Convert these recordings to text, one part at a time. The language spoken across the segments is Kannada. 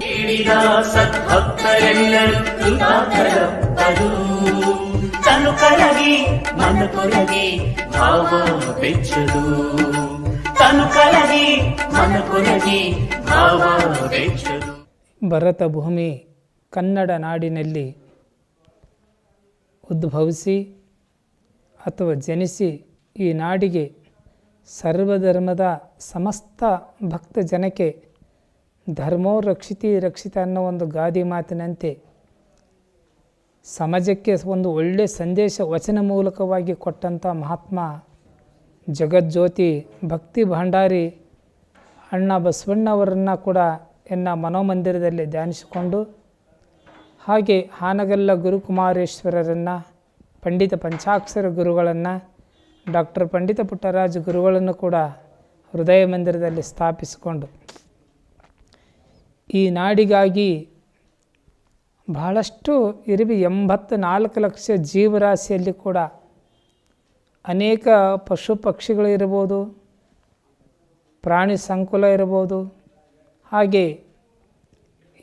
ನೀಡಿದ ಸದ್ಭಕ್ತರೆಲ್ಲರೂ ಕೃತಾರ್ಥರಪ್ಪರು ತನು ಕರಗಿ ಮನ ಕೊರಗಿ, ಭಾವ ಬೆಚ್ಚದು. ತನು ಕರಗಿ ಮನ ಕೊರಗಿ, ಭಾವ ಬೆಚ್ಚದು. ಭರತ ಭೂಮಿ ಕನ್ನಡ ನಾಡಿನಲ್ಲಿ ಉದ್ಭವಿಸಿ ಅಥವಾ ಜನಿಸಿ ಈ ನಾಡಿಗೆ ಸರ್ವಧರ್ಮದ ಸಮಸ್ತ ಭಕ್ತ ಜನಕ್ಕೆ ಧರ್ಮೋ ರಕ್ಷಿತಿ ರಕ್ಷಿತ ಅನ್ನೋ ಒಂದು ಗಾದಿ ಮಾತಿನಂತೆ ಸಮಾಜಕ್ಕೆ ಒಂದು ಒಳ್ಳೆಯ ಸಂದೇಶ ವಚನ ಮೂಲಕವಾಗಿ ಕೊಟ್ಟಂಥ ಮಹಾತ್ಮ ಜಗಜ್ಯೋತಿ ಭಕ್ತಿ ಭಂಡಾರಿ ಅಣ್ಣ ಬಸವಣ್ಣವರನ್ನು ಕೂಡ ಎನ್ನ ಮನೋಮಂದಿರದಲ್ಲಿ ಧ್ಯಾನಿಸಿಕೊಂಡು ಹಾಗೆ ಹಾನಗಲ್ಲ ಗುರುಕುಮಾರೇಶ್ವರರನ್ನು, ಪಂಡಿತ ಪಂಚಾಕ್ಷರ ಗುರುಗಳನ್ನು ಡಾಕ್ಟರ್ ಪಂಡಿತ ಪುಟ್ಟರಾಜ ಗುರುಗಳನ್ನು ಕೂಡ ಹೃದಯ ಮಂದಿರದಲ್ಲಿ ಸ್ಥಾಪಿಸಿಕೊಂಡು ಈ ನಾಡಿಗಾಗಿ ಬಹಳಷ್ಟು ಇರುವಿ ಎಂಬತ್ತು ನಾಲ್ಕು ಲಕ್ಷ ಜೀವರಾಶಿಯಲ್ಲಿ ಕೂಡ ಅನೇಕ ಪಶು ಪಕ್ಷಿಗಳು ಇರ್ಬೋದು, ಪ್ರಾಣಿ ಸಂಕುಲ ಇರ್ಬೋದು. ಹಾಗೆ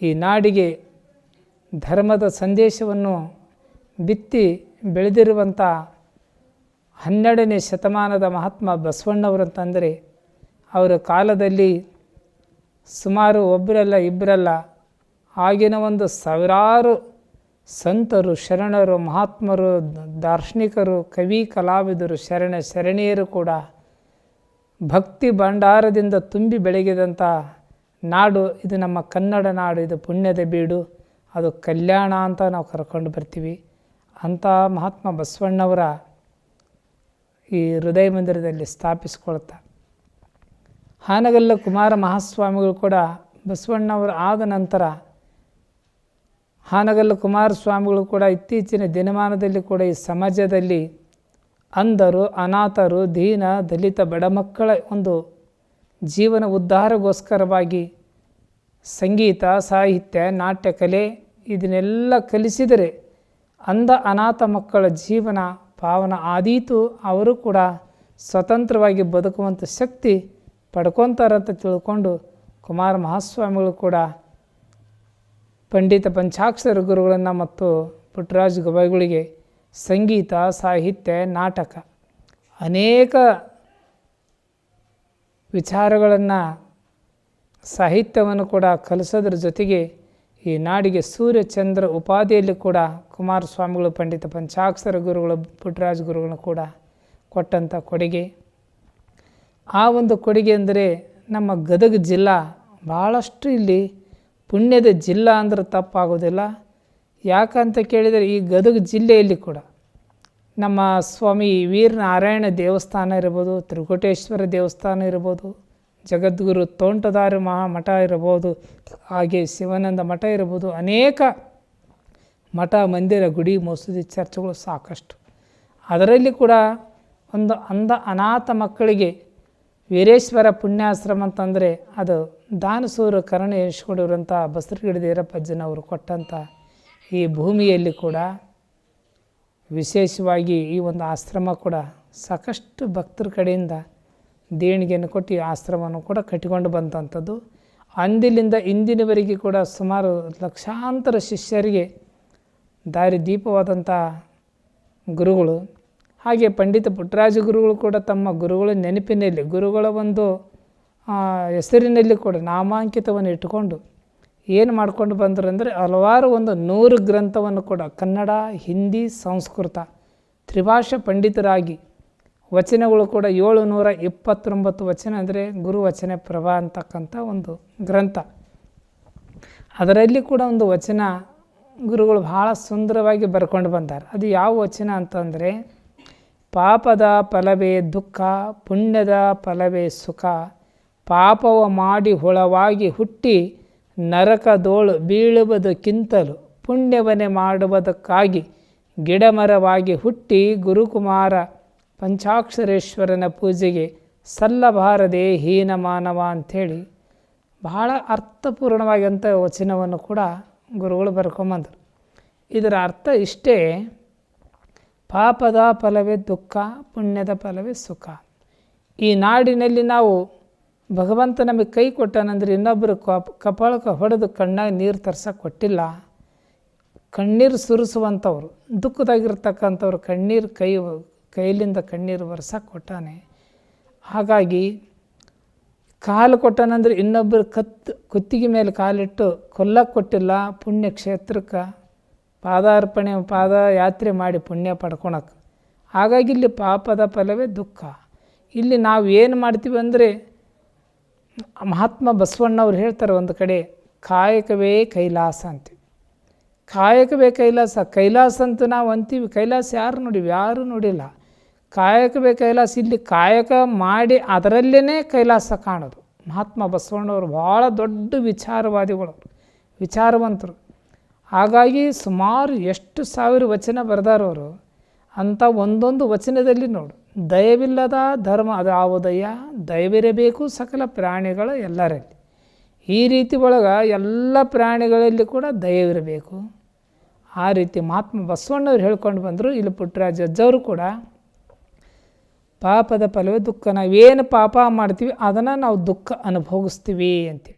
ಈ ನಾಡಿಗೆ ಧರ್ಮದ ಸಂದೇಶವನ್ನು ಬಿತ್ತಿ ಬೆಳೆದಿರುವಂಥ ಹನ್ನೆರಡನೇ ಶತಮಾನದ ಮಹಾತ್ಮ ಬಸವಣ್ಣವರು ಅಂತಂದರೆ ಅವರ ಕಾಲದಲ್ಲಿ ಸುಮಾರು ಒಬ್ಬರಲ್ಲ ಇಬ್ಬರಲ್ಲ ಆಗಿನ ಒಂದು ಸಾವಿರಾರು ಸಂತರು, ಶರಣರು, ಮಹಾತ್ಮರು, ದಾರ್ಶನಿಕರು, ಕವಿ, ಕಲಾವಿದರು, ಶರಣ, ಶರಣೀಯರು ಕೂಡ ಭಕ್ತಿ ಭಂಡಾರದಿಂದ ತುಂಬಿ ಬೆಳಗಿದಂಥ ನಾಡು ಇದು ನಮ್ಮ ಕನ್ನಡ ನಾಡು, ಇದು ಪುಣ್ಯದ ಬೀಡು, ಅದು ಕಲ್ಯಾಣ ಅಂತ ನಾವು ಕರ್ಕೊಂಡು ಬರ್ತೀವಿ. ಅಂಥ ಮಹಾತ್ಮ ಬಸವಣ್ಣವರ ಈ ಹೃದಯ ಮಂದಿರದಲ್ಲಿ ಸ್ಥಾಪಿಸ್ಕೊಳ್ತಾ. ಹಾನಗಲ್ಲ ಕುಮಾರ ಮಹಾಸ್ವಾಮಿಗಳು ಕೂಡ ಬಸವಣ್ಣವರು ಆದ ನಂತರ ಹಾನಗಲ್ಲ ಕುಮಾರಸ್ವಾಮಿಗಳು ಕೂಡ ಇತ್ತೀಚಿನ ದಿನಮಾನದಲ್ಲಿ ಕೂಡ ಈ ಸಮಾಜದಲ್ಲಿ ಅಂಧರು, ಅನಾಥರು, ದೀನ, ದಲಿತ, ಬಡ ಮಕ್ಕಳ ಒಂದು ಜೀವನ ಉದ್ಧಾರಗೋಸ್ಕರವಾಗಿ ಸಂಗೀತ, ಸಾಹಿತ್ಯ, ನಾಟ್ಯ, ಕಲೆ ಇದನ್ನೆಲ್ಲ ಕಲಿಸಿದರೆ ಅಂಧ, ಅನಾಥ ಮಕ್ಕಳ ಜೀವನ ಪಾವನ ಆದೀತು, ಅವರು ಕೂಡ ಸ್ವತಂತ್ರವಾಗಿ ಬದುಕುವಂಥ ಶಕ್ತಿ ಪಡ್ಕೊತಾರಂತ ತಿಳ್ಕೊಂಡು ಕುಮಾರ ಮಹಾಸ್ವಾಮಿಗಳು ಕೂಡ ಪಂಡಿತ ಪಂಚಾಕ್ಷರ ಗುರುಗಳನ್ನು ಮತ್ತು ಪುಟ್ಟರಾಜ ಗವಾಯಿಗಳಿಗೆ ಸಂಗೀತ, ಸಾಹಿತ್ಯ, ನಾಟಕ ಅನೇಕ ವಿಚಾರಗಳನ್ನು ಸಾಹಿತ್ಯವನ್ನು ಕೂಡ ಕಲಿಸೋದ್ರ ಜೊತೆಗೆ ಈ ನಾಡಿಗೆ ಸೂರ್ಯಚಂದ್ರ ಉಪಾಧಿಯಲ್ಲಿ ಕೂಡ ಕುಮಾರಸ್ವಾಮಿಗಳು, ಪಂಡಿತ ಪಂಚಾಕ್ಷರ ಗುರುಗಳು, ಪುಟ್ಟರಾಜ ಗುರುಗಳು ಕೂಡ ಕೊಟ್ಟಂಥ ಕೊಡುಗೆ. ಆ ಒಂದು ಕೊಡುಗೆ ಅಂದರೆ ನಮ್ಮ ಗದಗ ಜಿಲ್ಲಾ ಭಾಳಷ್ಟು ಇಲ್ಲಿ ಪುಣ್ಯದ ಜಿಲ್ಲಾ ಅಂದ್ರೆ ತಪ್ಪಾಗೋದಿಲ್ಲ. ಯಾಕಂತ ಕೇಳಿದರೆ ಈ ಗದಗ ಜಿಲ್ಲೆಯಲ್ಲಿ ಕೂಡ ನಮ್ಮ ಸ್ವಾಮಿ ವೀರನಾರಾಯಣ ದೇವಸ್ಥಾನ ಇರ್ಬೋದು, ತ್ರಿಕೋಟೇಶ್ವರ ದೇವಸ್ಥಾನ ಇರ್ಬೋದು ಜಗದ್ಗುರು ತೋಂಟದಾರು ಮಹಾ ಮಠ ಇರ್ಬೋದು ಹಾಗೆ ಶಿವಾನಂದ ಮಠ ಇರಬಹುದು, ಅನೇಕ ಮಠ, ಮಂದಿರ, ಗುಡಿ, ಮಸೂದಿ, ಚರ್ಚ್ಗಳು ಸಾಕಷ್ಟು. ಅದರಲ್ಲಿ ಕೂಡ ಒಂದು ಅಂಧ ಅನಾಥ ಮಕ್ಕಳಿಗೆ ವೀರೇಶ್ವರ ಪುಣ್ಯಾಶ್ರಮ ಅಂತಂದರೆ ಅದು ದಾನಸೂರು ಕರ್ಣ ಎನಿಸ್ಕೊಂಡಿರುವಂಥ ಬಸರಗಿಡದೇರಪ್ಪಜ್ಜನ ಅವರು ಕೊಟ್ಟಂಥ ಈ ಭೂಮಿಯಲ್ಲಿ ಕೂಡ ವಿಶೇಷವಾಗಿ ಈ ಒಂದು ಆಶ್ರಮ ಕೂಡ ಸಾಕಷ್ಟು ಭಕ್ತರ ಕಡೆಯಿಂದ ದೇಣಿಗೆಯನ್ನು ಕೊಟ್ಟು ಈ ಆಶ್ರಮವನ್ನು ಕೂಡ ಕಟ್ಟಿಕೊಂಡು ಬಂದಂಥದ್ದು. ಅಂದಿಲ್ಲಿಂದ ಇಂದಿನವರೆಗೆ ಕೂಡ ಸುಮಾರು ಲಕ್ಷಾಂತರ ಶಿಷ್ಯರಿಗೆ ದಾರಿ ದೀಪವಾದಂಥ ಗುರುಗಳು, ಹಾಗೆ ಪಂಡಿತ ಪುಟ್ಟರಾಜ ಗುರುಗಳು ಕೂಡ ತಮ್ಮ ಗುರುಗಳ ನೆನಪಿನಲ್ಲಿ, ಗುರುಗಳ ಒಂದು ಹೆಸರಿನಲ್ಲಿ ಕೂಡ ನಾಮಾಂಕಿತವನ್ನು ಇಟ್ಟುಕೊಂಡು ಏನು ಮಾಡ್ಕೊಂಡು ಬಂದರು ಅಂದರೆ ಹಲವಾರು ಒಂದು ನೂರು ಗ್ರಂಥವನ್ನು ಕೂಡ ಕನ್ನಡ, ಹಿಂದಿ, ಸಂಸ್ಕೃತ ತ್ರಿಭಾಷಾ ಪಂಡಿತರಾಗಿ ವಚನಗಳು ಕೂಡ ಏಳು ನೂರ ಇಪ್ಪತ್ತೊಂಬತ್ತು ವಚನ ಅಂದರೆ ಗುರುವಚನ ಪ್ರಭಾ ಅಂತಕ್ಕಂಥ ಒಂದು ಗ್ರಂಥ. ಅದರಲ್ಲಿ ಕೂಡ ಒಂದು ವಚನ ಗುರುಗಳು ಬಹಳ ಸುಂದರವಾಗಿ ಬರ್ಕೊಂಡು ಬಂದಾರೆ. ಅದು ಯಾವ ವಚನ ಅಂತಂದರೆ, ಪಾಪದ ಫಲವೇ ದುಃಖ, ಪುಣ್ಯದ ಫಲವೇ ಸುಖ, ಪಾಪವ ಮಾಡಿ ಹುಳವಾಗಿ ಹುಟ್ಟಿ ನರಕದೋಳು ಬೀಳುವುದಕ್ಕಿಂತಲೂ ಪುಣ್ಯವನೆ ಮಾಡುವುದಕ್ಕಾಗಿ ಗಿಡಮರವಾಗಿ ಹುಟ್ಟಿ ಗುರುಕುಮಾರ ಪಂಚಾಕ್ಷರೇಶ್ವರನ ಪೂಜೆಗೆ ಸಲ್ಲಬಾರದೆ ಹೀನ ಮಾನವ ಅಂಥೇಳಿ ಬಹಳ ಅರ್ಥಪೂರ್ಣವಾಗಿಂಥ ವಚನವನ್ನು ಕೂಡ ಗುರುಗಳು ಬರ್ಕೊಂಬಂದರು. ಇದರ ಅರ್ಥ ಇಷ್ಟೇ, ಪಾಪದ ಫಲವೇ ದುಃಖ, ಪುಣ್ಯದ ಫಲವೇ ಸುಖ. ಈ ನಾಡಿನಲ್ಲಿ ನಾವು ಭಗವಂತ ನಮಗೆ ಕೈ ಕೊಟ್ಟನಂದ್ರೆ ಇನ್ನೊಬ್ಬರು ಕಪ್ ಕಪಾಳಕ್ಕೆ ಹೊಡೆದು ಕಣ್ಣಾಗ ನೀರು ತರ್ಸೋಕೆ ಕೊಟ್ಟಿಲ್ಲ. ಕಣ್ಣೀರು ಸುರಿಸುವಂಥವ್ರು, ದುಃಖದಾಗಿರ್ತಕ್ಕಂಥವ್ರು ಕಣ್ಣೀರು ಕೈ ಕೈಲಿಂದ ಕಣ್ಣೀರು ಬರ್ಸಕ್ಕೆ ಕೊಟ್ಟಾನೆ. ಹಾಗಾಗಿ ಕಾಲು ಕೊಟ್ಟಾನಂದ್ರೆ ಇನ್ನೊಬ್ಬರು ಕತ್ತು ಕುತ್ತಿಗೆ ಮೇಲೆ ಕಾಲಿಟ್ಟು ಕೊಲ್ಲಕ್ಕೆ ಕೊಟ್ಟಿಲ್ಲ ಪುಣ್ಯ ಕ್ಷೇತ್ರಕ್ಕೆ ಪಾದಾರ್ಪಣೆ ಪಾದ ಯಾತ್ರೆ ಮಾಡಿ ಪುಣ್ಯ ಪಡ್ಕೊಳಕ್ಕೆ ಹಾಗಾಗಿ ಇಲ್ಲಿ ಪಾಪದ ಫಲವೇ ದುಃಖ. ಇಲ್ಲಿ ನಾವು ಏನು ಮಾಡ್ತೀವಿ ಅಂದರೆ ಮಹಾತ್ಮ ಬಸವಣ್ಣವ್ರು ಹೇಳ್ತಾರೆ ಒಂದು ಕಡೆ, ಕಾಯಕವೇ ಕೈಲಾಸ ಅಂತೀವಿ ಕಾಯಕವೇ ಕೈಲಾಸ. ಕೈಲಾಸ ಅಂತ ನಾವು ಅಂತೀವಿ. ಕೈಲಾಸ ಯಾರು ನೋಡಿವಿ ಯಾರೂ ನೋಡಿಲ್ಲ. ಕಾಯಕವೇ ಕೈಲಾಸ ಇಲ್ಲಿ ಕಾಯಕ ಮಾಡಿ ಅದರಲ್ಲೇ ಕೈಲಾಸ ಕಾಣೋದು. ಮಹಾತ್ಮ ಬಸವಣ್ಣವರು ಭಾಳ ದೊಡ್ಡ ವಿಚಾರವಾದಿಗಳು ವಿಚಾರವಂತರು. ಹಾಗಾಗಿ ಸುಮಾರು ಎಷ್ಟು ಸಾವಿರ ವಚನ ಬರೆದಾರವರು ಅಂಥ ಒಂದೊಂದು ವಚನದಲ್ಲಿ ನೋಡು, ದಯವಿಲ್ಲದ ಧರ್ಮ ಅದು ಆವುದಯ್ಯ, ದಯವಿರಬೇಕು ಸಕಲ ಪ್ರಾಣಿಗಳು ಎಲ್ಲರಲ್ಲಿ. ಈ ರೀತಿ ಒಳಗೆ ಎಲ್ಲ ಪ್ರಾಣಿಗಳಲ್ಲಿ ಕೂಡ ದಯವಿರಬೇಕು. ಆ ರೀತಿ ಮಹಾತ್ಮ ಬಸವಣ್ಣವ್ರು ಹೇಳ್ಕೊಂಡು ಬಂದರು, ಇಲ್ಲಿ ಪುಟ್ಟರಾಜ ಅಜ್ಜವರು ಕೂಡ ಪಾಪದ ಫಲವೇ ದುಃಖ. ನಾವೇನು ಪಾಪ ಮಾಡ್ತೀವಿ ಅದನ್ನು ನಾವು ದುಃಖ ಅನುಭವಿಸ್ತೀವಿ ಅಂತೇಳಿ